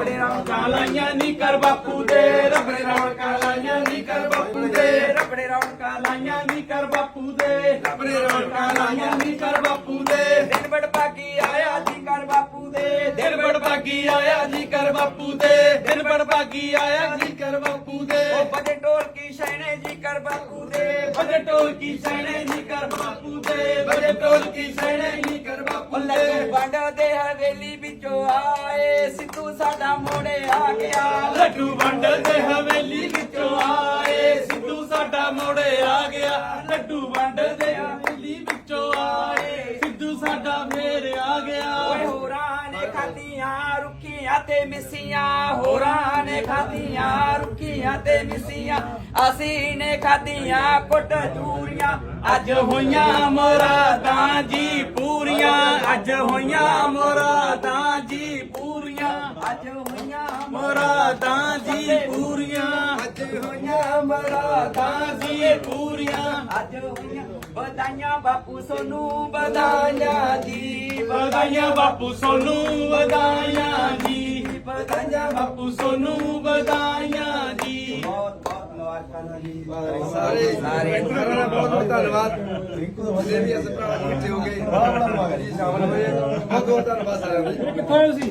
ਰਬੜੇ ਰੌਣਕਾਂ ਲਾਈਆਂ ਨੀ ਕਰ ਬਾਪੂ ਦੇ ਰਬੜੇ ਰੌਣਕਾਂ ਲਾਈਆਂ ਨੀ ਕਰ ਬਾਪੂ ਦੇ ਰਬੜੇ ਰੌਣਕਾਂ ਲਾਈਆਂ ਨੀ ਕਰ ਬਾਪੂ ਦੇ ਰਬੜੇ ਰੌਣਕਾਂ ਲਾਈਆਂ ਨੀ ਕਰ ਬਾਪੂ ਦੇ ਦਿਨ ਬੜ ਬਾਗੀ ਆਇਆ ਜੀ ਕਰ ਬਾਪੂ ਦੇ ਦਿਨ ਬੜ ਬਾਗੀ ਆਇਆ ਜੀ ਕਰ ਬਾਪੂ ਦੇ ਦਿਨ ਬੜ ਬਾਗੀ ਆਇਆ ਜੀ ਕਰ ਬਾਪੂ ਦੇ ਉਹ ਬਜੇ ਢੋਲ ਕੀ ਸ਼ੈਣੇ ਜੀ ਕਰ ਬਾਪੂ ਦੇ ਬਜੇ ਢੋਲ ਕੀ ਸ਼ੈਣੇ ਜੀ ਕਰ ਬਾਪੂ ਦੇ ਬਜੇ ਢੋਲ ਕੀ ਸ਼ੈਣੇ ਜੀ ਕਰ ਬਾਪੂ ਦੇ ਵੰਡ ਦੇ ਹਵੇਲੀ ਵਿੱਚੋਂ ਆਏ ਸਿੱਧੂ ਸਾਡਾ ਮੋੜੇ ਆ ਗਿਆ। ਲੱਡੂ ਵੰਡ ਦੇ ਹਵੇਲੀ ਵਿੱਚੋਂ ਆਏ ਸਿੱਧੂ ਸਾਡਾ ਮੋੜੇ ਆ ਗਿਆ। ਲੱਡੂ ਵੰਡ ਦੇ ਹਵੇਲੀ ਵਿੱਚੋਂ ਆਏ ਸਿੱਧੂ ਸਾਡਾ ਫੇਰ ਆ ਗਿਆ। ਓਏ ਹੋਰਾਂ ਨੇ ਖਾਧੀਆਂ ਰੁੱਖੀਆਂ ਤੇ ਮਿੱਸੀਆਂ। ਹੋਰਾਂ ਨੇ ਖਾਧੀਆਂ ਰੁੱਖੀਆਂ ਤੇ ਮਿੱਸੀਆਂ। ਅਸੀਂ ਨੇ ਖਾਧੀਆਂ ਕੁੱਟ ਚੂਰੀਆਂ। ਅੱਜ ਹੋਈਆਂ ਮੁਰਾਦਾਂ ਜੀ ਪੂਰੀਆਂ। ਅੱਜ ਹੋਈਆਂ ਮੁਰਾਦਾਂ ਅੱਜ ਹੋਈਆਂ ਮੁਰਾਦਾਂ ਜੀ ਪੂਰੀਆਂ। ਅੱਜ ਹੋਈਆਂ ਮੁਰਾਦਾਂ ਜੀ ਪੂਰੀਆਂ। ਅੱਜ ਹੋਈਆਂ ਵਧਾਈਆਂ ਬਾਪੂ ਸੋਨੂੰ ਵਧਾਈਆਂ ਜੀ ਵਧਾਈਆਂ ਬਾਪੂ ਸੋਨੂੰ ਵਧਾਈਆਂ ਜੀ। ਵਧਾਈਆਂ ਬਾਪੂ ਸੋਨੂੰ ਵਧਾਈਆਂ ਜੀ। ਬਹੁਤ ਬਹੁਤ ਮੁਬਾਰਕਾਂ ਜੀ। ਸਾਰੇ ਸਾਰੇ ਬਹੁਤ ਬਹੁਤ ਧੰਨਵਾਦ। ਰਿੰਕੂ ਤੋਂ ਬੰਦੇ ਵੀ ਇਸ ਭਰਾ ਜੀ ਇਕੱਠੇ ਹੋ ਗਏ। ਬਹੁਤ ਧੰਨਵਾਦ। ਜੀ ਸ਼ਾਮਲ ਹੋਏ। ਬਹੁਤ ਬਹੁਤ ਧੰਨਵਾਦ ਸਾਰਿਆਂ ਦਾ। ਕਿੱਥੋਂ ਆਏ ਸੀ